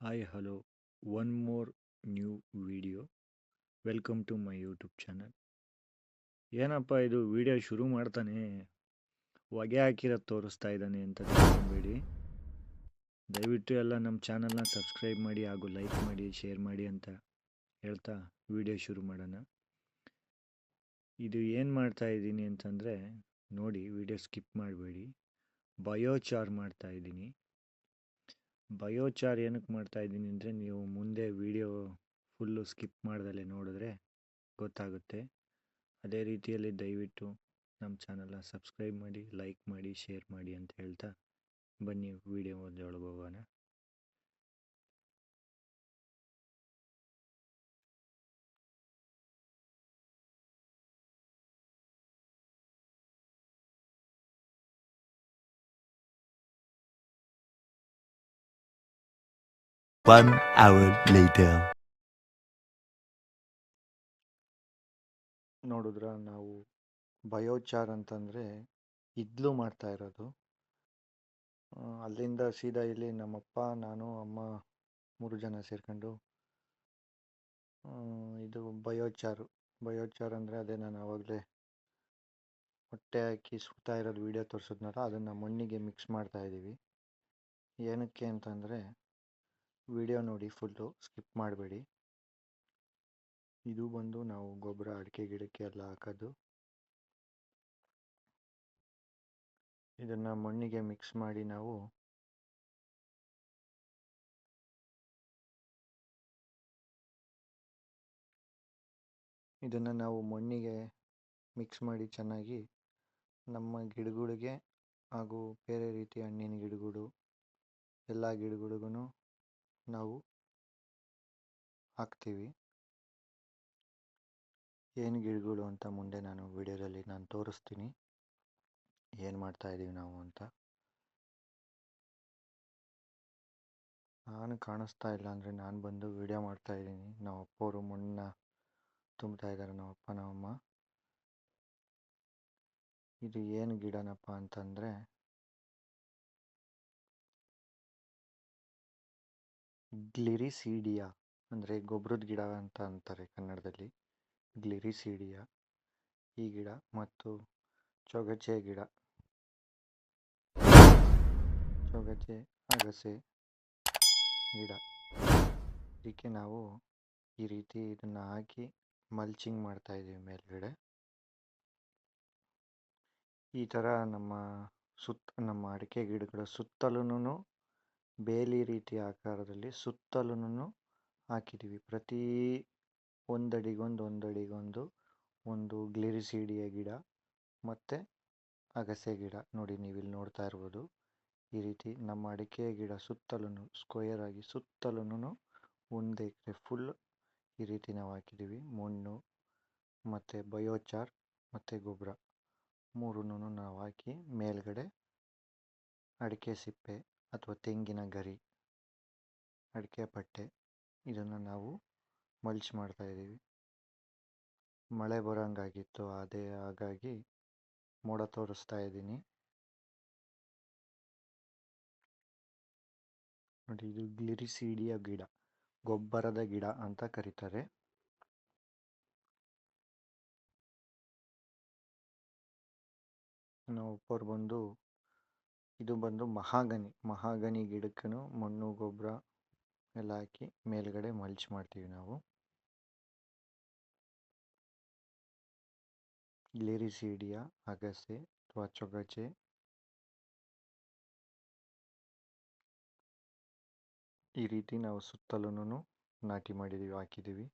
Hi, hello one more new video welcome to my YouTube channel ಏನಪ್ಪ ಇದು video ಶುರು ಮಾಡ್ತಾನೆ? ಹೊಗೆ ಹಾಕಿರೋದು ತೋರಿಸ್ತಾ ಇದ್ದಾನೆ ಅಂತ ತಿಳ್ಕೊಬೇಡಿ. ದಯವಿಟ್ಟು ಎಲ್ಲ ನಮ್ಮ ಚಾನಲ್ನ ಸಬ್ಸ್ಕ್ರೈಬ್ ಮಾಡಿ ಹಾಗೂ ಲೈಕ್ ಮಾಡಿ ಶೇರ್ ಮಾಡಿ ಅಂತ ಹೇಳ್ತಾ ವಿಡಿಯೋ ಶುರು ಮಾಡೋಣ. ಇದು ಏನು ಮಾಡ್ತಾ ಇದ್ದೀನಿ ಅಂತಂದರೆ ನೋಡಿ ವಿಡಿಯೋ ಸ್ಕಿಪ್ ಮಾಡಬೇಡಿ. ಬಯೋಚಾರ್ ಮಾಡ್ತಾ ಇದ್ದೀನಿ. ಬಯೋಚಾರ್ ಏನಕ್ಕೆ ಮಾಡ್ತಾ ಇದ್ದೀನಿ ಅಂದರೆ ನೀವು ಮುಂದೆ ವೀಡಿಯೋ ಫುಲ್ಲು ಸ್ಕಿಪ್ ಮಾಡ್ದಲೇ ನೋಡಿದ್ರೆ ಗೊತ್ತಾಗುತ್ತೆ. ಅದೇ ರೀತಿಯಲ್ಲಿ ದಯವಿಟ್ಟು ನಮ್ಮ ಚಾನಲ್ನ ಸಬ್ಸ್ಕ್ರೈಬ್ ಮಾಡಿ, ಲೈಕ್ ಮಾಡಿ, ಶೇರ್ ಮಾಡಿ ಅಂತ ಹೇಳ್ತಾ ಬನ್ನಿ ವಿಡಿಯೋ ಒಳಗೆ. One hour later. ನೋಡಿದ್ರ, ನಾವು ಬಯೋಚಾರ್ ಅಂತಂದರೆ ಇದ್ಲು ಮಾಡ್ತಾ ಇರೋದು ಅಲ್ಲಿಂದ ಸೀದಾ ಇಲ್ಲಿ ನಮ್ಮಪ್ಪ, ನಾನು, ಅಮ್ಮ ಮೂರು ಜನ ಸೇರ್ಕೊಂಡು ಇದು ಬಯೋಚಾರು ಬಯೋಚಾರ್ ಅಂದರೆ ಅದೇ ನಾನು ಆವಾಗಲೇ ಹೊಟ್ಟೆ ಹಾಕಿ ಸುತ್ತಾ ಇರೋದು ವಿಡಿಯೋ ತೋರಿಸಿದ್ನಲ್ಲ, ಅದನ್ನು ಮಣ್ಣಿಗೆ ಮಿಕ್ಸ್ ಮಾಡ್ತಾ ಇದ್ದೀವಿ ಏನಕ್ಕೆ ಅಂತಂದರೆ ವಿಡಿಯೋ ನೋಡಿ ಫುಲ್ಲು, ಸ್ಕಿಪ್ ಮಾಡಬೇಡಿ. ಇದು ಬಂದು ನಾವು ಗೊಬ್ಬರ, ಅಡಿಕೆ, ಗಿಡಕ್ಕೆ ಎಲ್ಲ ಹಾಕೋದು. ಇದನ್ನು ಮಣ್ಣಿಗೆ ಮಿಕ್ಸ್ ಮಾಡಿ ನಾವು ಇದನ್ನು ನಾವು ಮಣ್ಣಿಗೆ ಮಿಕ್ಸ್ ಮಾಡಿ ಚೆನ್ನಾಗಿ ನಮ್ಮ ಗಿಡಗಳಿಗೆ ಹಾಗೂ ಬೇರೆ ರೀತಿಯ ಹಣ್ಣಿನ ಗಿಡಗಳು, ಎಲ್ಲ ಗಿಡಗಳಿಗೂ ನಾವು ಹಾಕ್ತೀವಿ. ಏನು ಗಿಡಗಳು ಅಂತ ಮುಂದೆ ನಾನು ವಿಡಿಯೋದಲ್ಲಿ ನಾನು ತೋರಿಸ್ತೀನಿ. ಏನು ಮಾಡ್ತಾ ಇದ್ದೀವಿ ನಾವು ಅಂತ. ನಾನು ಕಾಣಿಸ್ತಾ ಇಲ್ಲ ಅಂದರೆ ನಾನು ಬಂದು ವಿಡಿಯೋ ಮಾಡ್ತಾ ಇದ್ದೀನಿ. ನಮ್ಮ ಅಪ್ಪವರು ಮಣ್ಣನ್ನ ತುಂಬ್ತಾ ಇದ್ದಾರೆ ನಮ್ಮ ಅಪ್ಪ ನಮ್ಮಮ್ಮ ಇದು ಏನು ಗಿಡನಪ್ಪ ಅಂತಂದರೆ ಗ್ಲಿರಿಸೀಡಿಯಾ ಅಂದರೆ ಗೊಬ್ಬರದ ಗಿಡ ಅಂತ ಅಂತಾರೆ ಕನ್ನಡದಲ್ಲಿ. ಗ್ಲಿರಿಸೀಡಿಯಾ ಈ ಗಿಡ ಮತ್ತು ಚೊಗಚೆ ಗಿಡ. ಚೊಗಚೆ, ಅಗಸೆ ಗಿಡ. ಇದಕ್ಕೆ ನಾವು ಈ ರೀತಿ ಇದನ್ನು ಹಾಕಿ ಮಲ್ಚಿಂಗ್ ಮಾಡ್ತಾ ಇದ್ದೀವಿ ಮೇಲ್ಗಡೆ. ಈ ಥರ ನಮ್ಮ ಸುತ್ತ, ನಮ್ಮ ಅಡಿಕೆ ಗಿಡಗಳ ಸುತ್ತಲೂ ಬೇಲಿ ರೀತಿಯ ಆಕಾರದಲ್ಲಿ ಸುತ್ತಲೂ ಹಾಕಿದ್ದೀವಿ ಪ್ರತಿ ಒಂದಡಿಗೊಂದು ಒಂದಡಿಗೊಂದು ಒಂದು ಗ್ಲಿರಿಸೀಡಿಯ ಗಿಡ ಮತ್ತು ಅಗಸೆ ಗಿಡ. ನೋಡಿ ನೀವು ಇಲ್ಲಿ ನೋಡ್ತಾ ಇರ್ಬೋದು. ಈ ರೀತಿ ನಮ್ಮ ಅಡಿಕೆ ಗಿಡ ಸುತ್ತಲೂ ಸ್ಕ್ವೇರ್ ಆಗಿ ಸುತ್ತಲೂ ಒಂದು ಎಕರೆ ಫುಲ್ ಈ ರೀತಿ ನಾವು ಹಾಕಿದ್ದೀವಿ ಮಣ್ಣು ಮತ್ತು ಬಯೋಚಾರ್ ಮತ್ತು ಗೊಬ್ಬರ ಮೂರನ್ನೂ ನಾವು ಹಾಕಿ ಮೇಲ್ಗಡೆ ಅಡಿಕೆ ಸಿಪ್ಪೆ ಅಥವಾ ತೆಂಗಿನ ಗರಿ, ಅಡಿಕೆ ಪಟ್ಟೆ ಇದನ್ನು ನಾವು ಮಲ್ಚ್ ಮಾಡ್ತಾ ಇದ್ದೀವಿ. ಮಳೆ ಬರೋಂಗಾಗಿತ್ತು, ಅದೇ ಹಾಗಾಗಿ ಮೋಡ ತೋರಿಸ್ತಾ ಇದ್ದೀನಿ. ನೋಡಿ, ಇದು ಗ್ಲಿರಿಸೀಡಿಯ ಗಿಡ, ಗೊಬ್ಬರದ ಗಿಡ ಅಂತ ಕರೀತಾರೆ. ನಾವು ಒಬ್ಬರು ಬಂದು ಇದು ಬಂದು ಮಹಾಗನಿ ಮಹಾಗನಿ ಗಿಡಕ್ಕೂ ಮಣ್ಣು ಗೊಬ್ಬರ ಎಲ್ಲ ಹಾಕಿ ಮೇಲ್ಗಡೆ ಮಲ್ಚ್ ಮಾಡ್ತೀವಿ ನಾವು. ಗ್ಲಿರಿಸೀಡಿಯಾ ಅಗಸೆ ಅಥವಾ ಚೊಗಚೆ ಈ ರೀತಿ ನಾವು ಸುತ್ತಲೂ ನಾಟಿ ಮಾಡಿದ್ದೀವಿ ಹಾಕಿದ್ದೀವಿ